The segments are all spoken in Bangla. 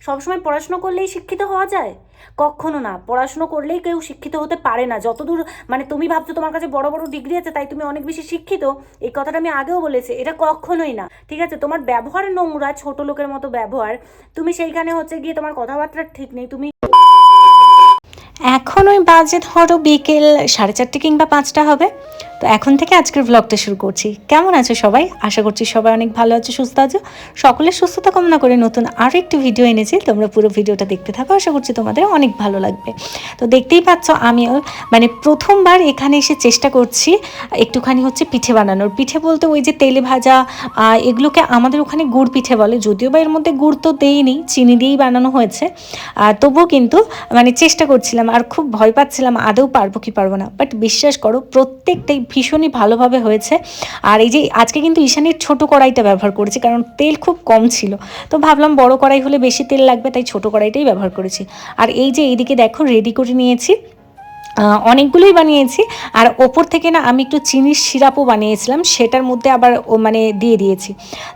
সবসময় পড়াশুনো করলেই শিক্ষিত হওয়া যায়? কখনো না। পড়াশুনো করলেই কেউ শিক্ষিত হতে পারে না। যতদূর মানে তুমি ভাবছ তোমার কাছে বড় বড় ডিগ্রি আছে, তাই তুমি অনেক বেশি শিক্ষিত। এই কথাটা আমি আগেও বলেছি। এটা কখনোই না। ঠিক আছে? তোমার ব্যবহার নোংরা, ছোট লোকের মতো ব্যবহার। তুমি সেইখানে হচ্ছে গিয়ে তোমার কথাবার্তা ঠিক নেই। তুমি এখন ওই বাজে ধরো বিকেল সাড়ে চারটে কিংবা পাঁচটা হবে। তো এখন থেকে আজকের ব্লগটা শুরু করছি। কেমন আছো সবাই? আশা করছি সবাই অনেক ভালো আছো, সুস্থ আছো। সকলের সুস্থতা কামনা করে নতুন আরও একটি ভিডিও এনেছি। তোমরা পুরো ভিডিওটা দেখতে থাকো, আশা করছি তোমাদের অনেক ভালো লাগবে। তো দেখতেই পাচ্ছ আমিও মানে প্রথমবার এখানে এসে চেষ্টা করছি একটুখানি হচ্ছে পিঠে বানানোর। পিঠে বলতে ওই যে তেলে ভাজা এগুলোকে আমাদের ওখানে গুড় পিঠে বলে। যদিও বা এর মধ্যে গুড় তো দেইনি, চিনি দিয়েই বানানো হয়েছে। আর তবুও কিন্তু মানে চেষ্টা করছিলাম, আর খুব ভয় পাচ্ছিলাম, আদৌ পারব কি পারব না। বাট বিশ্বাস করো, প্রত্যেকটাই ভীষণই ভালোভাবে হয়েছে। আর এই যে আজকে কিন্তু ঈশানির ছোট কড়াইটা ব্যবহার করেছি, কারণ তেল খুব কম ছিল। তো ভাবলাম বড় কড়াই হলে বেশি তেল লাগবে, তাই ছোট কড়াইটাই ব্যবহার করেছি। আর এই যে এইদিকে দেখো রেডি করে নিয়েছি। অনেকগুলোই বানিয়েছি। আর ওপর থেকে না আমি একটু চিনির সিরাপও বানিয়েছিলাম, সেটার মধ্যে আবার ও মানে দিয়ে দিয়েছি।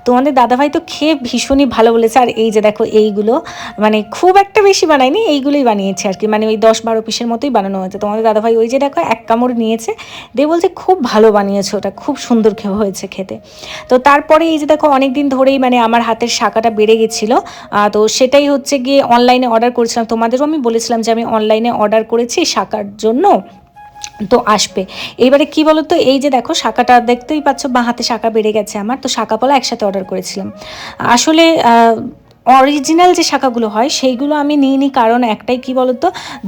তোমাদের দাদাভাই তো খেয়ে ভীষণই ভালো বলেছে। আর এই যে দেখো এইগুলো মানে খুব একটা বেশি বানাইনি এইগুলোই বানিয়েছি আর কি। মানে ওই দশ বারো পিসের মতোই বানানো হয়েছে। তোমাদের দাদাভাই ওই যে দেখো এক কামড় নিয়েছে, দিয়ে বলছে খুব ভালো বানিয়েছো ওটা, খুব সুন্দর খেয়ে হয়েছে খেতে। তো তারপরে এই যে দেখো অনেক দিন ধরেই মানে আমার হাতের শাখাটা বেড়ে গেছিল। তো সেটাই হচ্ছে গিয়ে অনলাইনে অর্ডার করেছিলাম। তোমাদেরও আমি বলেছিলাম যে আমি অনলাইনে অর্ডার করেছি, শাখার জন্য তো আসবে। এবারে কি বলো তো এই যে দেখো, শাখাটা দেখতেই পাচ্ছ, বাঁ হাতে শাখা বেড়ে গেছে আমার, তো শাখা পলা একসাথে অর্ডার করেছিলাম। আসলে অরিজিনাল যে শাখাগুলো হয় সেইগুলো আমি নিইনি। কারণ একটাই কি বলতো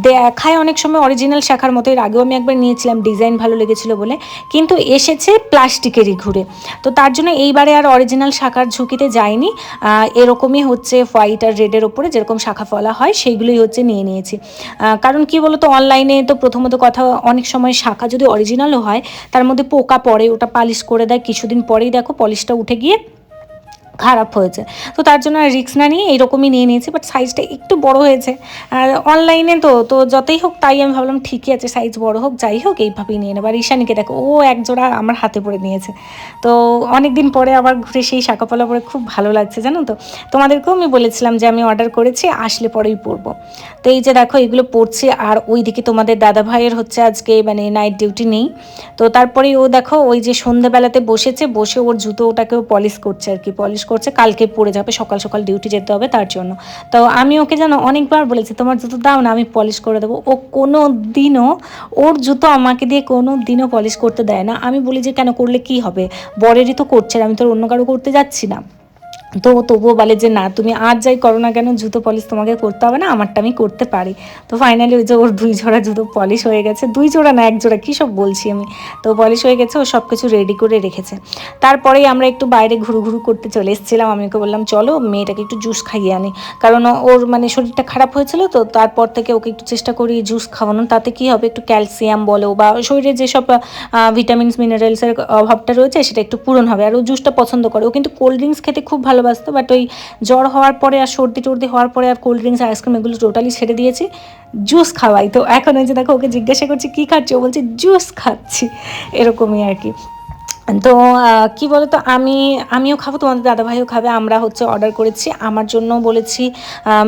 দেখায় অনেক সময় অরিজিনাল শাখার মতো এর আগেও আমি একবার নিয়েছিলাম ডিজাইন ভালো লেগেছিল বলে। কিন্তু এসেছে প্লাস্টিকেরই ঘুরে। তো তার জন্য এইবারে আর অরিজিনাল শাখার ঝুঁকিতে আহ, এরকমই হচ্ছে হোয়াইট আর রেডের ওপরে যেরকম শাখা ফলা হয় সেইগুলোই হচ্ছে নিয়ে নিয়েছি। কারণ কি বলতো অনলাইনে তো প্রথমত কথা অনেক সময় শাখা যদি অরিজিনালও হয় তার মধ্যে পোকা পড়ে ওটা পালিশ করে দেয়। কিছুদিন পরেই দেখো পলিশটা উঠে গিয়ে খারাপ হয়েছে। তো তার জন্য রিস্ক না নিয়ে এরকমই নিয়ে নিয়েছি বাট সাইজটা একটু বড় হয়েছে। আর অনলাইনে তো তো যতই হোক তাই আমি ভাবলাম ঠিকই আছে সাইজ বড় হোক, যাই হোক, এইভাবেই নিয়ে নেব। আর ঈশানীকে দেখো, ও এক জোড়া আমার হাতে পড়ে নিয়েছে। তো অনেক দিন পরে আবার ঘুরে সেই শাঁকাপলা পরে খুব ভালো লাগছে, জানো তো? তোমাদেরকেও আমি বলেছিলাম যে আমি অর্ডার করেছি, আসলে পরেই পরবো। তো এই যে দেখো, এগুলো পড়ছে আর ওইদিকে তোমাদের দাদা ভাইয়ের হচ্ছে আজকে মানে নাইট ডিউটি নেই। তো তারপরে ও দেখো, ওই যে সন্ধ্যাবেলাতে বসেছে, বসে ওর জুতো ওটাকেও পলিশ করছে আর কি পলিশ করছে, কালকে পড়ে যাবে, সকাল সকাল ডিউটি যেতে হবে তার জন্য। তো আমি ওকে যেন অনেকবার বলেছি, তোমার জুতো দাও না, আমি পলিশ করে দেবো। ও কোনো দিনও ওর জুতো আমাকে দিয়ে কোনো দিনও পলিশ করতে দেয় না। আমি বলি যে, কেন, করলে কি হবে? বরেরই তো করছে, আমি তোর অন্য কারও করতে যাচ্ছি না। তো তবুও বলে যে, না, তুমি আর যাই করো না কেন, জুতো পলিশ তোমাকে করতে হবে না, আমারটা আমি করতে পারি। তো ফাইনালি ওই যে ওর দুই জোড়া জুতো পলিশ হয়ে গেছে, দুই জোড়া না, এক জোড়া, কী সব বলছি আমি? তো পলিশ হয়ে গেছে, ও সব কিছু রেডি করে রেখেছে। তারপরেই আমরা একটু বাইরে ঘুরু ঘুরু করতে চলে এসেছিলাম, আমি ওকে বললাম, চলো, মেয়েটাকে একটু জুস খাইয়ে আনি। কারণ ওর মানে শরীরটা খারাপ হয়েছিল তো, তারপর থেকে ওকে একটু চেষ্টা করি জুস খাওয়ানো। তাতে কি হবে, একটু ক্যালসিয়াম বলো বা শরীরে যেসব ভিটামিনস মিনারেলসের অভাবটা রয়েছে, সেটা একটু পূরণ হবে। আর ও জুসটা পছন্দ করে, ও কিন্তু কোল্ড ড্রিঙ্কস খেতে খুব ভালোবাসতো বাট ওই জ্বর হওয়ার পরে আর সর্দি টর্দি হওয়ার পরে আর কোল্ড ড্রিঙ্কস আইসক্রিম এগুলো টোটালি ছেড়ে দিয়েছি। জুস খাওয়াই তো। এখন ওই যে দেখো ওকে জিজ্ঞাসা করছি, কী খাচ্ছি? ও বলছে জুস খাচ্ছি। এরকমই আর কি। তো কি বলতো, আমি, আমিও খাব, তোমাদের দাদাভাইও খাবে, আমরা হচ্ছে অর্ডার করেছি। আমার জন্য বলেছি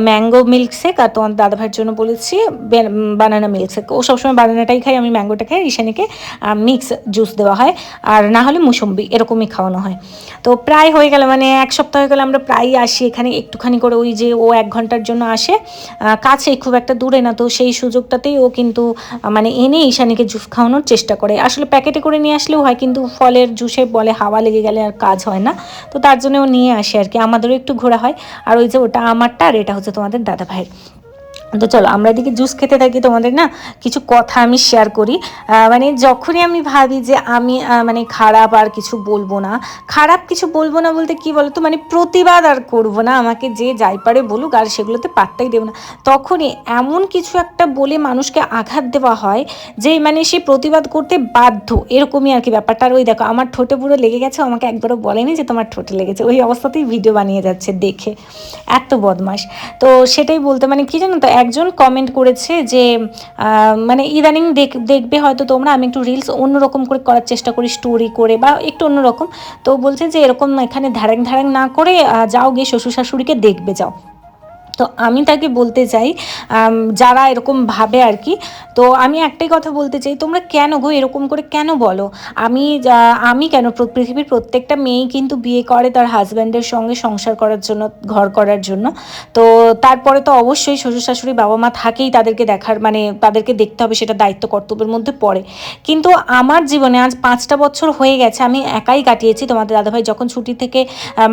ম্যাঙ্গো মিল্কশেক আর তোমাদের দাদাভাইয়ের জন্য বলেছি বানানা মিল্কশেক ও সবসময় বানানাটাই খাই আমি ম্যাঙ্গোটা খাই, ঈশানীকে মিক্স জুস দেওয়া হয়। আর না হলে মুসম্বি, এরকমই খাওয়ানো হয়। তো প্রায় হয়ে গেল মানে এক সপ্তাহ হয়ে গেলে, আমরা প্রায়ই আসি এখানে, একটুখানি করে ওই যে ও এক ঘণ্টার জন্য আসে। কাছে খুব একটা দূরে না, তো সেই সুযোগটাতেই ও কিন্তু মানে এনে ঈশানীকে জুস খাওয়ানোর চেষ্টা করে। আসলে প্যাকেটে করে নিয়ে আসলেও হয়, কিন্তু ফলের জুসে বলে হাওয়া লেগে গেলে আর কাজ হয় না। তো তার জন্য ও নিয়ে আসে আর কি। আমাদেরও একটু ঘোরা হয়। আর ওই যে ওটা আমারটা আর এটা হচ্ছে তোমাদের দাদা ভাইয়ের তো চলো, আমরা এদিকে জুস খেতে থাকি তোমাদের, না? কিছু কথা আমি শেয়ার করি। মানে যখনই আমি ভাবি যে আমি মানে খারাপ আর কিছু বলব না, খারাপ কিছু বলব না বলতে কি বলতো? মানে প্রতিবাদ আর করব না, আমাকে যে যাই পারে বলুক, আর সেগুলোতে পাত্তাই দেবো না। তখনই এমন কিছু একটা বলে মানুষকে আঘাত দেওয়া হয় যে মানে সে প্রতিবাদ করতে বাধ্য। এরকমই আর কি ব্যাপারটা। আর ওই দেখো, আমার ঠোঁটে পুরো লেগে গেছে আমাকে একবারও বলেনি যে তোমার ঠোঁটে লেগেছে। ওই অবস্থাতেই ভিডিও বানিয়ে যাচ্ছে দেখে। এত বদমাস তো সেটাই বলতে মানে কি জানো তো একজন কমেন্ট করেছে যে মানে ইদানিং দেখ- দেখবে হয়তো তোমরা, আমি একটু রিলস অন্যরকম করে করার চেষ্টা করি স্টোরি করে বা একটু অন্যরকম। তো বলছে যে, এরকম এখানে ধারাং ধারাং না করে যাও গিয়ে শ্বশুর শাশুড়িকে দেখবে, যাও। তো আমি তাকে বলতে চাই যারা এরকম ভাবে আর কি, তো আমি একটাই কথা বলতে চাই, তোমরা কেন গো এরকম করে কেন বলো? আমি আমি কেন পৃথিবীর প্রত্যেকটা মেয়েই কিন্তু বিয়ে করে তার হাজব্যান্ডের সঙ্গে সংসার করার জন্য, ঘর করার জন্য। তো তারপরে তো অবশ্যই শ্বশুর শাশুড়ি বাবা মা থাকেই তাদেরকে দেখার মানে তাদেরকে দেখতে হবে, সেটা দায়িত্ব কর্তব্যের মধ্যে পড়ে। কিন্তু আমার জীবনে আজ পাঁচটা বছর হয়ে গেছে, আমি একাই কাটিয়েছি, তোমাদের দাদাভাই যখন ছুটি থেকে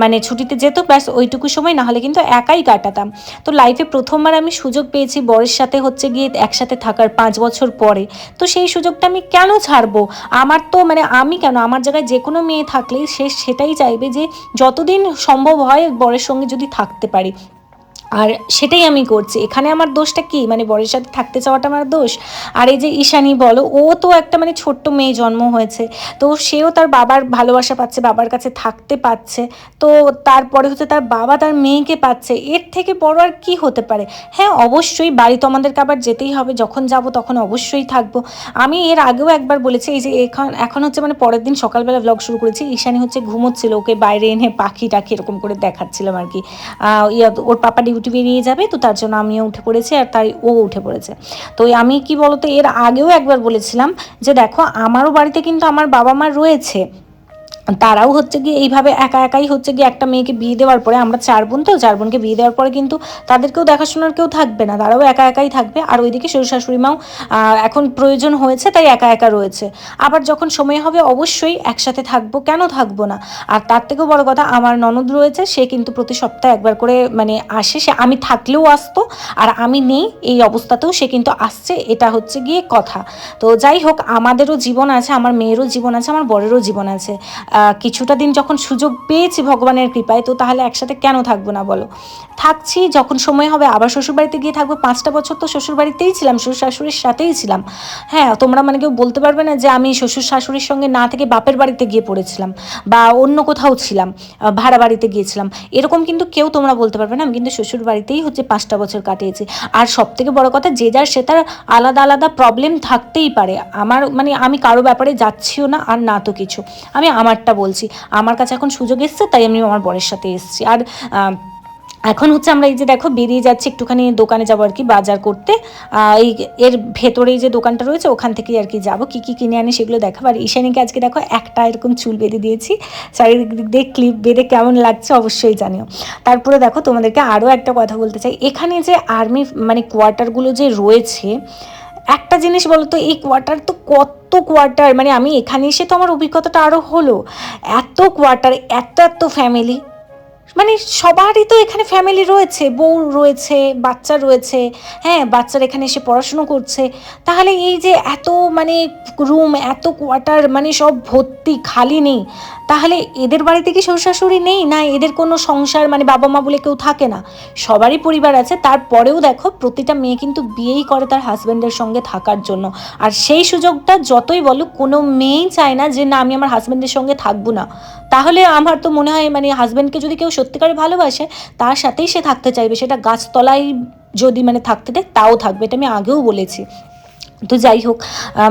মানে ছুটিতে যেত, ব্যাস ওইটুকু সময় না হলে কিন্তু একাই কাটাতাম। তো লাইফে প্রথমবার আমি সুযোগ পেয়েছি বরের সাথে হচ্ছে গিয়ে একসাথে থাকার পাঁচ বছর পরে। তো সেই সুযোগটা আমি কেন ছাড়বো? আমার তো মানে আমি কেন? আমার জায়গায় যে কোনো মেয়ে থাকলেই সে সেটাই চাইবে যে যতদিন সম্ভব হয় বরের সঙ্গে যদি থাকতে পারি। আর সেটাই আমি করছি। এখানে আমার দোষটা কি? মানে বরের সাথে থাকতে চাওয়াটা আমার দোষ? আর এই যে ঈশানি, বলো, ও তো একটা মানে ছোট্ট মেয়ে জন্ম হয়েছে। তো সেও তার বাবার ভালোবাসা পাচ্ছে, বাবার কাছে থাকতে পাচ্ছে। তো তারপরে হচ্ছে তার বাবা তার মেয়েকে পাচ্ছে। এর থেকে বড় আর কি হতে পারে? হ্যাঁ অবশ্যই বাড়ি তো আমাদেরকে আবার যেতেই হবে। যখন যাব তখন অবশ্যই থাকব। আমি এর আগেও একবার বলেছি, এই যে এখন এখন হচ্ছে মানে পরের দিন সকালবেলা ব্লগ শুরু করেছি। ঈশানি হচ্ছে ঘুমোচ্ছিল, ওকে বাইরে এনে পাখি টাখি এরকম করে দেখাচ্ছিলাম আর কি। ওর পাপা ডিউটি বেরিয়ে যাবে, তো তার জন্য আমিও উঠে পড়েছি আর তাই ও উঠে পড়েছে। তো আমি কি বলতো, এর আগেও একবার বলেছিলাম যে দেখো, আমারও বাড়িতে কিন্তু আমার বাবা মা রয়েছে তারাও হচ্ছে গিয়ে এইভাবে একা একাই হচ্ছে গিয়ে একটা মেয়েকে বিয়ে দেওয়ার পরে আমরা চার বোন তো, চার বোনকে বিয়ে দেওয়ার পরে কিন্তু তাদেরকেও দেখাশোনার কেউ থাকবে না। তারাও একা একাই থাকবে। আর ওইদিকে শ্বশুর শাশুড়ি মাও এখন প্রয়োজন হয়েছে তাই একা একা রয়েছে। আবার যখন সময় হবে অবশ্যই একসাথে থাকব। কেন থাকব না? আর তার থেকেও বড় কথা, আমার ননদ রয়েছে, সে কিন্তু প্রতি সপ্তাহে একবার করে মানে আসে। সে আমি থাকলেও আসতো, আর আমি নেই, এই অবস্থাতেও সে কিন্তু আসছে, এটা হচ্ছে গিয়ে কথা। তো যাই হোক, আমাদেরও জীবন আছে, আমার মেয়েরও জীবন আছে, আমার বরেরও জীবন আছে। কিছুটা দিন যখন সুযোগ পেয়েছি ভগবানের কৃপায়, তো তাহলে একসাথে কেন থাকব না বলো? থাকছি, যখন সময় হবে, আবার শ্বশুরবাড়িতে গিয়ে থাকব। পাঁচটা বছর তো শ্বশুরবাড়িতেই ছিলাম শ্বশুর শাশুড়ির সাথেই ছিলাম। হ্যাঁ তোমরা মানে কেউ বলতে পারবে না যে আমি শ্বশুর শাশুড়ির সঙ্গে না থেকে বাপের বাড়িতে গিয়ে পড়েছিলাম বা অন্য কোথাও ছিলাম ভাড়া বাড়িতে গিয়েছিলাম। এরকম কিন্তু কেউ তোমরা বলতে পারবে না, আমি কিন্তু শ্বশুর বাড়িতেই হচ্ছে পাঁচটা বছর কাটিয়েছি। আর সব থেকে বড় কথা, যে যার সে তার আলাদা আলাদা প্রবলেম থাকতেই পারে। আমার মানে আমি কারও ব্যাপারে যাচ্ছিও না, আর না তো কিছু। আমি আমারটা বলছি। আমার কাছে এখন সুযোগ এসছে, তাই আমি আমার বরের সাথে এসেছি। আর এখন হচ্ছে আমরা এই যে দেখো বেরিয়ে যাচ্ছি একটুখানি দোকানে যাব আর কি, বাজার করতে। এই এর ভেতরেই যে দোকানটা রয়েছে, ওখান থেকেই আর কি যাব। কী কী কিনে আনি সেগুলো দেখাবো। আর ঈশানীকে আজকে দেখো একটা এরকম চুল বেঁধে দিয়েছি। চারিদিক দিয়ে ক্লিপ বেঁধে কেমন লাগছে অবশ্যই জানিও। তারপরে দেখো তোমাদেরকে আরও একটা কথা বলতে চাই। এখানে যে আর্মি মানে কোয়ার্টারগুলো যে রয়েছে একটা জিনিস বলো তো এই কোয়ার্টার তো কত কোয়ার্টার মানে আমি এখানে এসে তো আমার অভিজ্ঞতাটা আরও হলো। এত কোয়ার্টার এত এত ফ্যামিলি মানে সবারই তো এখানে ফ্যামিলি রয়েছে, বউ রয়েছে, বাচ্চা রয়েছে হ্যাঁ বাচ্চারা এখানে এসে পড়াশুনো করছে। তাহলে এই যে এত মানে রুম এত কোয়ার্টার মানে সব ভর্তি, খালি নেই। তাহলে এদের বাড়িতে কি শ্বশুর শাশুড়ি নেই? না এদের কোনো সংসার মানে বাবা মা বলে কেউ থাকে না? সবারই পরিবার আছে, তারপরেও দেখো প্রতিটা মেয়ে কিন্তু বিয়েই করে তার হাজব্যান্ডের সঙ্গে থাকার জন্য। আর সেই সুযোগটা যতই বলো, কোনো মেয়েই চায় না যে, না, আমি আমার হাজব্যান্ডের সঙ্গে থাকব না। তাহলে আমার তো মনে হয় মানে হাজব্যান্ডকে যদি কেউ সত্যিকারে ভালোবাসে, তার সাথেই সে থাকতে চাইবে। সেটা গাছতলায় যদি মানে থাকতে দেয়, তাও থাকবে। এটা আমি আগেও বলেছি। তো যাই হোক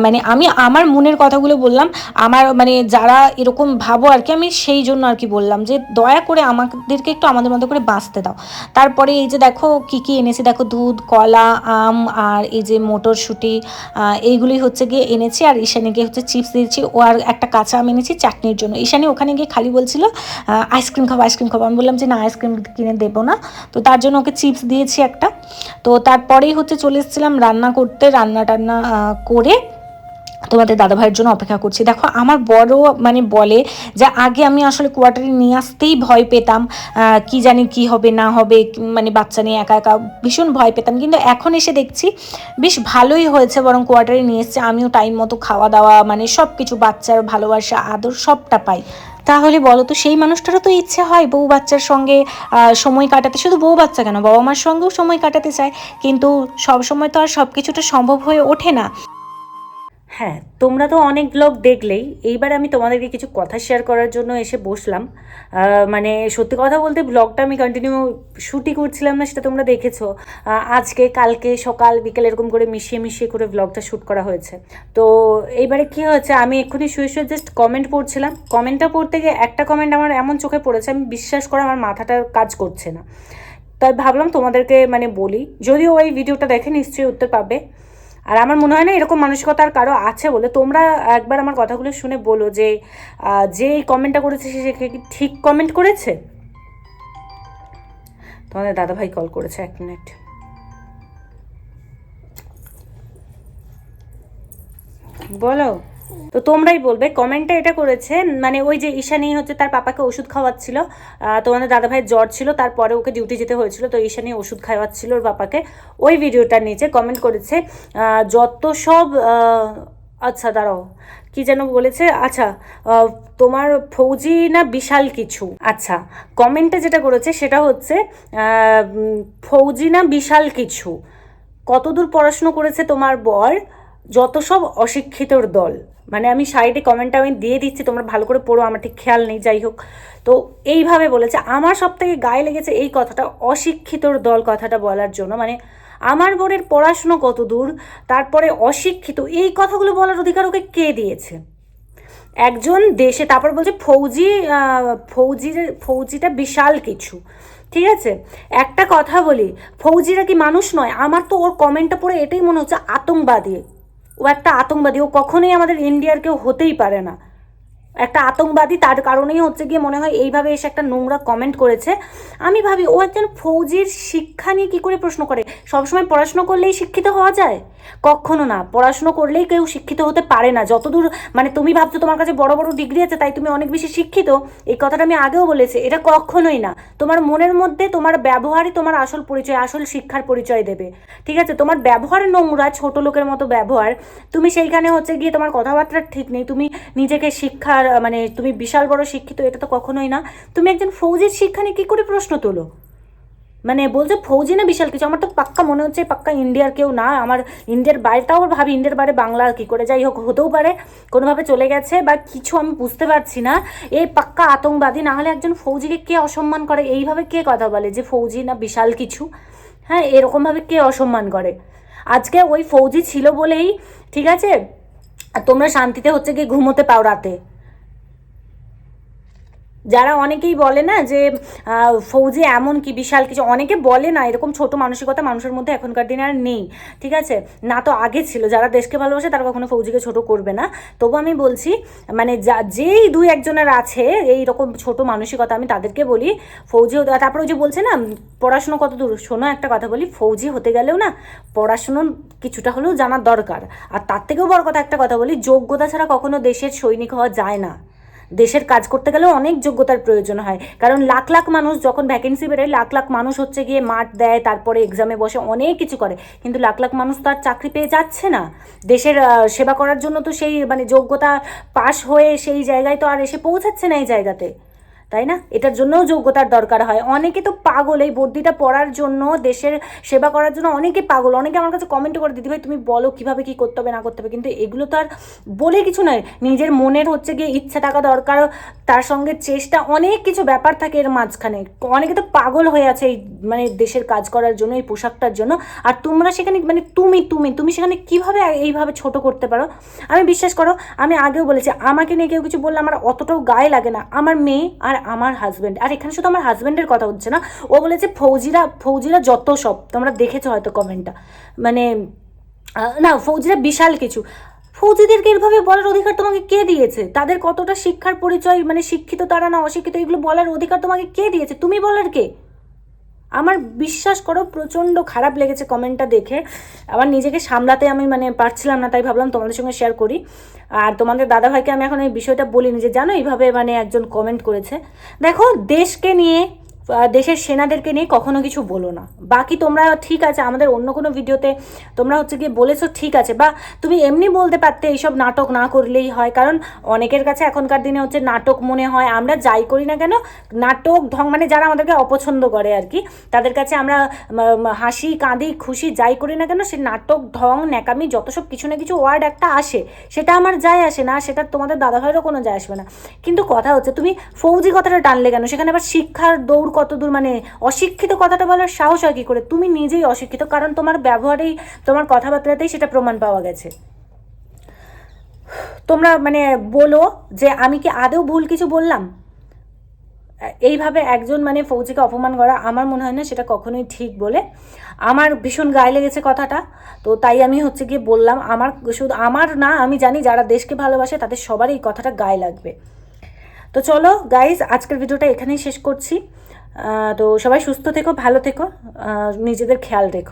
মানে আমি আমার মনের কথাগুলো বললাম, আমার মানে যারা এরকম ভাবো আর কি, আমি সেই জন্য আর কি বললাম যে দয়া করে আমাদেরকে একটু আমাদের মতো করে বাঁচতে দাও। তারপরে এই যে দেখো কি কি এনেছি, দেখো দুধ, কলা, আম আর এই যে মটরশুঁটি এইগুলি হচ্ছে গিয়ে এনেছি আর ঈশানি গিয়ে হচ্ছে চিপস দিয়েছি। ও আর একটা কাঁচা আম এনেছি চাটনির জন্য। ঈশানী ওখানে গিয়ে খালি বলছিল আইসক্রিম খাব আইসক্রিম খাব। আমি বললাম যে, না আইসক্রিম কিনে দেবো না। তো তার জন্য ওকে চিপস দিয়েছি একটা। তো তারপরেই হচ্ছে চলে এসেছিলাম রান্না করতে রান্না টান্না করে তোমাদের দাদাভাইয়ের জন্য অপেক্ষা করছি। দেখো, আমার বড় মানে বলে যে আগে আমি আসলে কোয়ার্টারে নিয়ে আসতেই ভয় পেতাম কি জানি কি হবে, না হবে মানে বাচ্চা নিয়ে একা একা ভীষণ ভয় পেতাম। কিন্তু এখন এসে দেখছি বেশ ভালোই হয়েছে বরং কোয়ার্টারে নিয়ে এসছে। আমিও টাইম মতো খাওয়া দাওয়া মানে সব কিছু বাচ্চার ভালোবাসা, আদর সবটা পাই। তাহলে বলো তো, সেই মানুষটারও তো ইচ্ছে হয় বউ বাচ্চার সঙ্গে সময় কাটাতে। শুধু বউ বাচ্চা কেন বাবা মার সঙ্গেও সময় কাটাতে চায়। কিন্তু সব সময় তো আর সব কিছুটা সম্ভব হয়ে ওঠে না। হ্যাঁ তোমরা তো অনেক ব্লগ দেখলেই। এইবার আমি তোমাদেরকে কিছু কথা শেয়ার করার জন্য এসে বসলাম। মানে সত্যি কথা বলতে ব্লগটা আমি কন্টিনিউ শ্যুটই করছিলাম না, সেটা তোমরা দেখেছ। আজকে, কালকে, সকাল, বিকেল এরকম করে মিশিয়ে মিশিয়ে করে ব্লগটা শ্যুট করা হয়েছে। তো এইবারে কি হয়েছে, আমি এক্ষুনি শুয়ে শুয়ে জাস্ট কমেন্ট পড়ছিলাম। কমেন্টটা পড়তে গিয়ে একটা কমেন্ট আমার এমন চোখে পড়েছে, আমি বিশ্বাস করে আমার মাথাটা কাজ করছে না। তাই ভাবলাম তোমাদেরকে মানে বলি, যদিও ওই ভিডিওটা দেখে নিশ্চয়ই উত্তর পাবে। আর আমার মনে হয় না এরকম মানসিকতার কারও আছে বলে। তোমরা একবার আমার কথাগুলো শুনে বলো যে যে এই কমেন্টটা করেছে সে কি ঠিক কমেন্ট করেছে? তোমাদের দাদাভাই কল করেছে এক মিনিট বলো। তো তোমরাই বলবে কমেন্টটা এটা করেছে মানে ওই যে ঈশানি হচ্ছে তার পাপাকে ওষুধ খাওয়াচ্ছিল তোমাদের দাদাভাইয়ের জ্বর ছিল, তারপরে ওকে ডিউটি যেতে হয়েছিল, তো ঈশানি ওষুধ খাওয়াচ্ছিল ওর পাপাকে। ওই ভিডিওটার নিচে কমেন্ট করেছে যত সব আচ্ছা দাঁড়াও, কি যেন বলেছে আচ্ছা তোমার ফৌজি না বিশাল কিছু? আচ্ছা কমেন্টে যেটা করেছে সেটা হচ্ছে ফৌজি না বিশাল কিছু? কতদূর পড়াশুনো করেছে তোমার বর? যত সব অশিক্ষিতর দল। মানে আমি সাইডে কমেন্টটা আমি দিয়ে দিচ্ছি, তোমরা ভালো করে পড়ো, আমার ঠিক খেয়াল নেই, যাই হোক। তো এইভাবে বলেছে, আমার সব থেকে গায়ে লেগেছে এই কথাটা, অশিক্ষিতর দল কথাটা বলার জন্য। মানে আমার বোনের পড়াশুনো কত দূর, তারপরে অশিক্ষিত, এই কথাগুলো বলার অধিকার ওকে কে দিয়েছে? একজন দেশে, তারপর বলছে, ফৌজি ফৌজির ফৌজিটা বিশাল কিছু, ঠিক আছে? একটা কথা বলি, ফৌজিরা কি মানুষ নয়? আমার তো ওর কমেন্টটা পড়ে এটাই মনে হচ্ছে আতঙ্কবাদী। ও একটা আতঙ্কবাদী। ও কখনোই আমাদের ইন্ডিয়ার কেউ হতেই পারে না। একটা আতঙ্কবাদী, তার কারণেই হচ্ছে গিয়ে মনে হয় এইভাবে এসে একটা নোংরা কমেন্ট করেছে। আমি ভাবি, ও একজন ফৌজির শিক্ষা নিয়ে কী করে প্রশ্ন করে? সবসময় পড়াশুনো করলেই শিক্ষিত হওয়া যায়? কখনো না। পড়াশুনো করলেই কেউ শিক্ষিত হতে পারে না। যতদূর মানে তুমি ভাবছ তোমার কাছে বড় বড় ডিগ্রি আছে, তাই তুমি অনেক বেশি শিক্ষিত? এই কথাটা আমি আগেও বলেছি। এটা কখনোই না। তোমার মনের মধ্যে তোমার ব্যবহারই তোমার আসল পরিচয়, আসল শিক্ষার পরিচয় দেবে। ঠিক আছে? তোমার ব্যবহার নোংরা, ছোট লোকের মতো ব্যবহার। তুমি সেইখানে হচ্ছে গিয়ে তোমার কথাবার্তা ঠিক নেই। তুমি নিজেকে শিক্ষার মানে তুমি বিশাল বড় শিক্ষিত, এটা তো কখনোই না। তুমি একজন ফৌজির শিক্ষা নিয়ে কী করে প্রশ্ন তোলো? মানে বলছে ফৌজি না বিশাল কিছু, আমার তো পাক্কা মনে হচ্ছে পাক্কা ইন্ডিয়ার কেউ না, আমার ইন্ডিয়ার বাইরেটাও ভাবি, ইন্ডিয়ার বাইরে বাংলা, কী করে যাই হোক, হতেও পারে, কোনোভাবে চলে গেছে, বা কিছু আমি বুঝতে পারছি না। এই পাক্কা আতঙ্কবাদী, না হলে একজন ফৌজিকে কে অসম্মান করে? এইভাবে কে কথা বলে যে ফৌজি না বিশাল কিছু? হ্যাঁ এরকমভাবে কে অসম্মান করে? আজকে ওই ফৌজি ছিল বলেই, ঠিক আছে তোমরা শান্তিতে হচ্ছে গিয়ে ঘুমোতে পাও রাতে। যারা অনেকেই বলে না যে ফৌজি এমন কি বিশাল কিছু, অনেকে বলে না, এরকম ছোট মানসিকতা মানুষের মধ্যে এখনকার দিনে আর নেই, ঠিক আছে? না তো আগে ছিল, যারা দেশকে ভালোবাসে তারা কখনো ফৌজিকে ছোট করবে না। তবু আমি বলছি মানে যা, যেই দুই একজনের আছে, এই রকম ছোট মানসিকতা আমি তাদেরকে বলি, ফৌজি তারপরে ওই যে বলছে না, পড়াশুনো কত দূর? শোনো একটা কথা বলি, ফৌজি হতে গেলেও না, পড়াশুনো কিছুটা হলেও জানার দরকার। আর তার থেকেও বড় কথা একটা কথা বলি, যোগ্যতা ছাড়া কখনো দেশের সৈনিক হওয়া যায় না। দেশের কাজ করতে গেলেও অনেক যোগ্যতার প্রয়োজন হয়। কারণ লাখ লাখ মানুষ যখন ভ্যাকেন্সি বেরোয়, লাখ লাখ মানুষ হচ্ছে গিয়ে মাঠ দেয়, তারপরে এক্সামে বসে অনেক কিছু করে। কিন্তু লাখ লাখ মানুষ তো আর চাকরি পেয়ে যাচ্ছে না। দেশের সেবা করার জন্য তো সেই মানে যোগ্যতা পাশ হয়ে সেই জায়গায় তো আর এসে পৌঁছাচ্ছে না এই জায়গাতে। তাই না? এটার জন্যও যোগ্যতার দরকার হয়। অনেকে তো পাগল, এই বর্দিটা পড়ার জন্য, দেশের সেবা করার জন্য অনেকে পাগল। অনেকে আমার কাছে কমেন্ট করে দিদি ভাই তুমি বলো কীভাবে কি করতে হবে, না করতে হবে? কিন্তু এগুলো তো আর বলে কিছু নয়। নিজের মনের হচ্ছে গিয়ে ইচ্ছা থাকা দরকার। তার সঙ্গে চেষ্টা, অনেক কিছু ব্যাপার থাকে এর মাঝখানে। অনেকে তো পাগল হয়ে আছে এই মানে দেশের কাজ করার জন্য, এই পোশাকটার জন্য। আর তোমরা সেখানে মানে তুমি তুমি তুমি সেখানে কীভাবে এইভাবে ছোট করতে পারো? আমি বিশ্বাস করো, আমি আগেও বলেছি, আমাকে নিয়ে কেউ কিছু বললে আমার অতটাও গায়ে লাগে না। আমার মেয়ে আর আমার হাজব্যান্ড আর এখানে শুধু আমার হাজব্যান্ডের কথা হচ্ছে না, ও বলেছে ফৌজিরা ফৌজিরা যত সব, তোমরা দেখেছ হয়তো কমেন্টটা মানে না, ফৌজিরা বিশাল কিছু। ফৌজিদেরকে এভাবে বলার অধিকার তোমাকে কে দিয়েছে? তাদের কতটা শিক্ষার পরিচয় মানে শিক্ষিত তারা না অশিক্ষিত, এগুলো বলার অধিকার তোমাকে কে দিয়েছে? তুমি বলার কে? আমার বিশ্বাস করো, প্রচণ্ড খারাপ লেগেছে কমেন্টটা দেখে। আবার নিজেকে সামলাতে আমি মানে পারছিলাম না, তাই ভাবলাম তোমাদের সঙ্গে শেয়ার করি। আর তোমাদের দাদাভাইকে আমি এখন এই বিষয়টা বলিনি যে, জানো এইভাবে মানে একজন কমেন্ট করেছে। দেখো, দেশকে নিয়ে দেশের সেনাদেরকে নিয়ে কখনো কিছু বলো না। বাকি তোমরা ঠিক আছে, আমাদের অন্য কোনো ভিডিওতে তোমরা হচ্ছে গিয়ে বলেছ ঠিক আছে, বা তুমি এমনি বলতে পারতে এইসব নাটক না করলেই হয়, কারণ অনেকের কাছে এখনকার দিনে হচ্ছে নাটক মনে হয়, আমরা যাই করি না কেন, নাটক ঢং মানে যারা আমাদেরকে অপছন্দ করে আর কি, তাদের কাছে আমরা হাসি, কাঁদি, খুশি যাই করি না কেন, সে নাটক, ঢং, ন্যাকামি, যত সব কিছু না কিছু ওয়ার্ড একটা আসে, সেটা আমার যায় আসে না, সেটা তোমাদের দাদাভাইয়েরও কোনো যায় আসবে না। কিন্তু কথা হচ্ছে, তুমি ফৌজি কথাটা টানলে কেন? সেখানে আবার শিক্ষার দৌড় কত দূর মানে অশিক্ষিত কথাটা বলার সাহস হয় কী করে? তুমি নিজেই অশিক্ষিত, কারণ তোমার ব্যবহারেই, তোমার কথাবার্তাতেই সেটা প্রমাণ পাওয়া গেছে। তোমরা মানে বলো যে আমি কি আদৌ ভুল কিছু বললাম? এইভাবে একজন মানে ফৌজিকে অপমান করা আমার মনে হয় না সেটা কখনোই ঠিক বলে। আমার ভীষণ গায়ে লেগেছে কথাটা, তো তাই আমি হচ্ছে গিয়ে বললাম, আমার শুধু আমার না, আমি জানি যারা দেশকে ভালোবাসে তাদের সবারই এই কথাটা গায়ে লাগবে। তো চলো গাইজ আজকের ভিডিওটা এখানেই শেষ করছি। তো সবাই সুস্থ থেকো ভালো থেকো নিজেদের খেয়াল রেখো।